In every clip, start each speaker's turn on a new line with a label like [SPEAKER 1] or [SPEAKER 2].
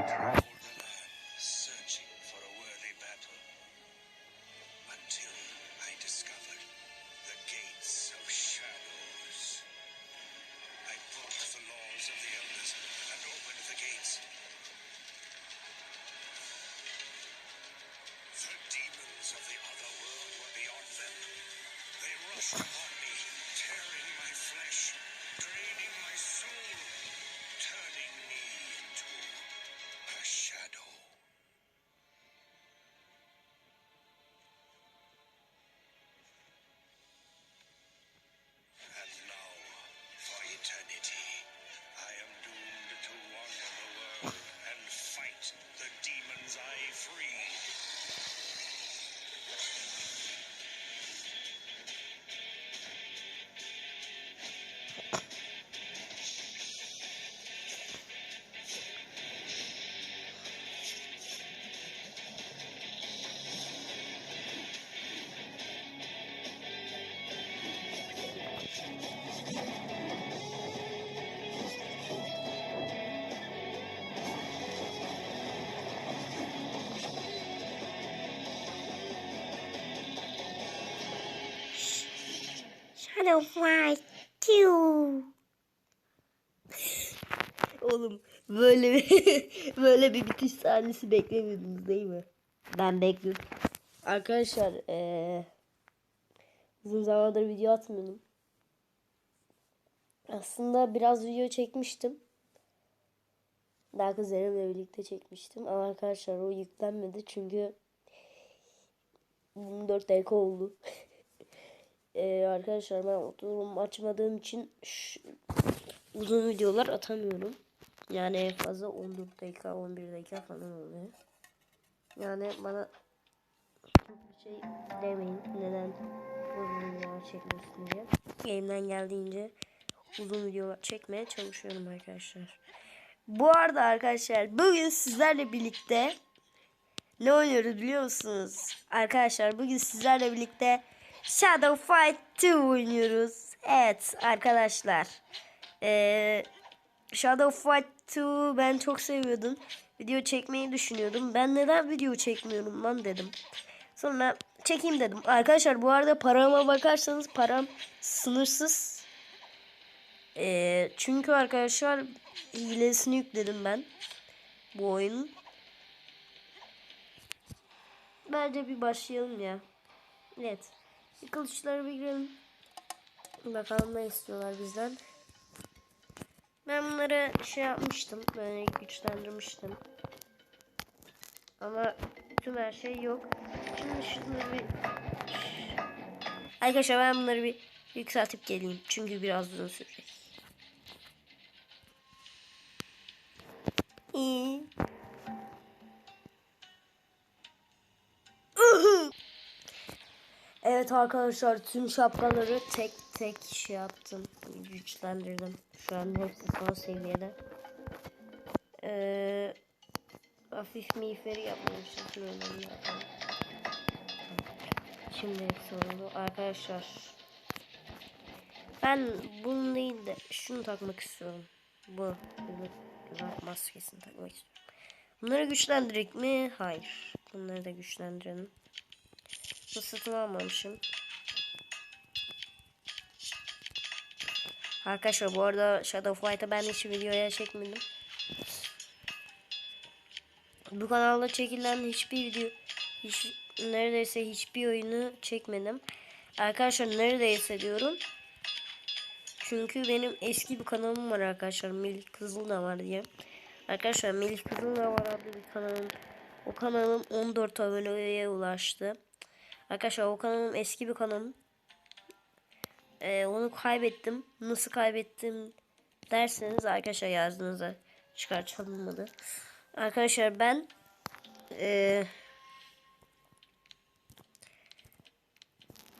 [SPEAKER 1] I
[SPEAKER 2] land, searching for a worthy battle. Until I discovered the gates of shadows. I broke the laws of the elders and opened the gates. The demons of the other world were beyond them. They rushed Fight
[SPEAKER 3] 2. Oğlum böyle bir böyle bir bitiş sahnesi beklemiyordunuz değil mi? Ben bekliyordum. Arkadaşlar eee uzun zamandır video atmıyordum. Aslında biraz video çekmiştim. Daha kuzenimle birlikte çekmiştim. Ama arkadaşlar o yüklenmedi çünkü 24 dakika oldu. Ee, arkadaşlar ben oturumu açmadığım için uzun videolar atamıyorum. Yani en fazla 14 dakika 11 dakika falan oluyor. Yani bana bir şey demeyin neden uzun videolar çekmiyorsun diye. Elimden geldiğince uzun videolar çekmeye çalışıyorum arkadaşlar. Bu arada arkadaşlar bugün sizlerle birlikte ne oynuyoruz biliyor musunuz? Arkadaşlar bugün sizlerle birlikte Shadow Fight 2 oynuyoruz. Evet arkadaşlar. Ee, Shadow Fight 2 ben çok seviyordum. Video çekmeyi düşünüyordum. Ben neden video çekmiyorum lan dedim. Sonra çekeyim dedim. Arkadaşlar bu arada parama bakarsanız param sınırsız. Ee, çünkü arkadaşlar hilesini yükledim ben. Bu oyunun. Bence bir başlayalım ya. Evet. Bir bir girelim. Bakalım ne istiyorlar bizden. Ben bunları şey yapmıştım. Böyle güçlendirmiştim. Ama tüm her şey yok. Şimdi şunları bir... Arkadaşlar ben bunları bir yükseltip geleyim. Çünkü biraz uzun sürecek. İyi. Evet arkadaşlar tüm şapkaları tek tek şey yaptım. Güçlendirdim. Şu an hepsi son seviyede. Ee, hafif miğferi onu yapalım. Şimdi oldu. Arkadaşlar. Ben bunu değil de şunu takmak istiyorum. Bu. Maskesini takmak istiyorum. Bunları güçlendirdik mi? Hayır. Bunları da güçlendirelim. Bu satın almamışım. Arkadaşlar bu arada Shadow Fight'ı ben hiç videoya çekmedim. Bu kanalda çekilen hiçbir video hiç, neredeyse hiçbir oyunu çekmedim. Arkadaşlar neredeyse diyorum. Çünkü benim eski bir kanalım var arkadaşlar. Melih Kızıl da var diye. Arkadaşlar Melih Kızıl da var adlı bir kanalım. O kanalım 14 aboneye ulaştı. Arkadaşlar o kanalım eski bir kanalım. Ee, onu kaybettim. Nasıl kaybettim derseniz arkadaşlar yazdığınızda çıkar çalınmadı. Arkadaşlar ben ee,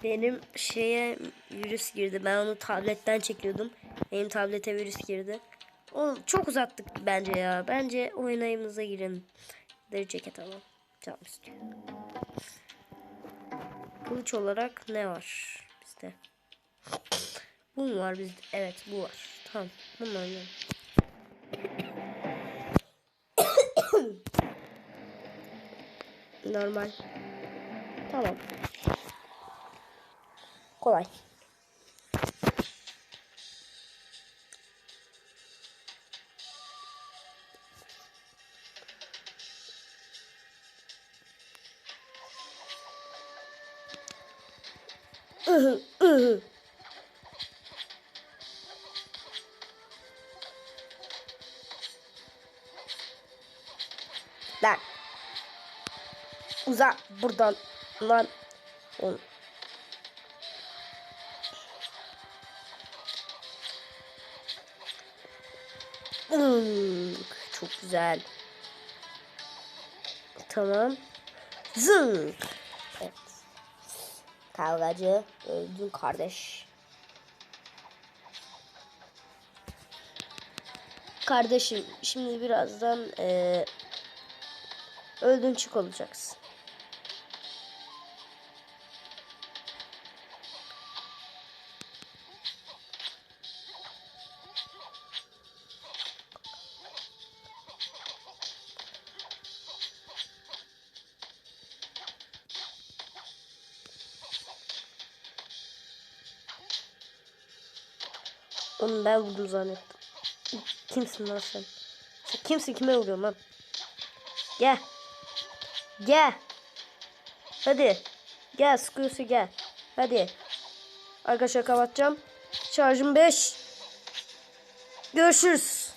[SPEAKER 3] benim şeye virüs girdi. Ben onu tabletten çekiyordum. Benim tablete virüs girdi. Oğlum çok uzattık bence ya. Bence oynayımıza girelim. Deri ceket alalım. Canım istiyor. Kılıç olarak ne var bizde? Bu mu var bizde? Evet bu var. Tamam. Bunu oynayalım. Normal. Tamam. Kolay. Ihı. Lan. Uzak buradan. Lan. Oğlum. Çok güzel. Tamam. Zınk. Kavgacı öldün kardeş. Kardeşim şimdi birazdan eee öldün çık olacaksın. Onu ben vurdum zannettim. Kimsin lan sen? Sen kimsin kime vuruyorsun lan? Gel. Gel. Hadi. Gel sıkıyorsa gel. Hadi. Arkadaşlar kapatacağım. Şarjım 5. Görüşürüz.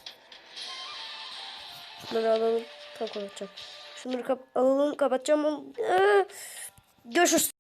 [SPEAKER 3] Şunları alalım. Tamam kapatacağım. Şunları kap alalım kapatacağım. Ee, Görüşürüz.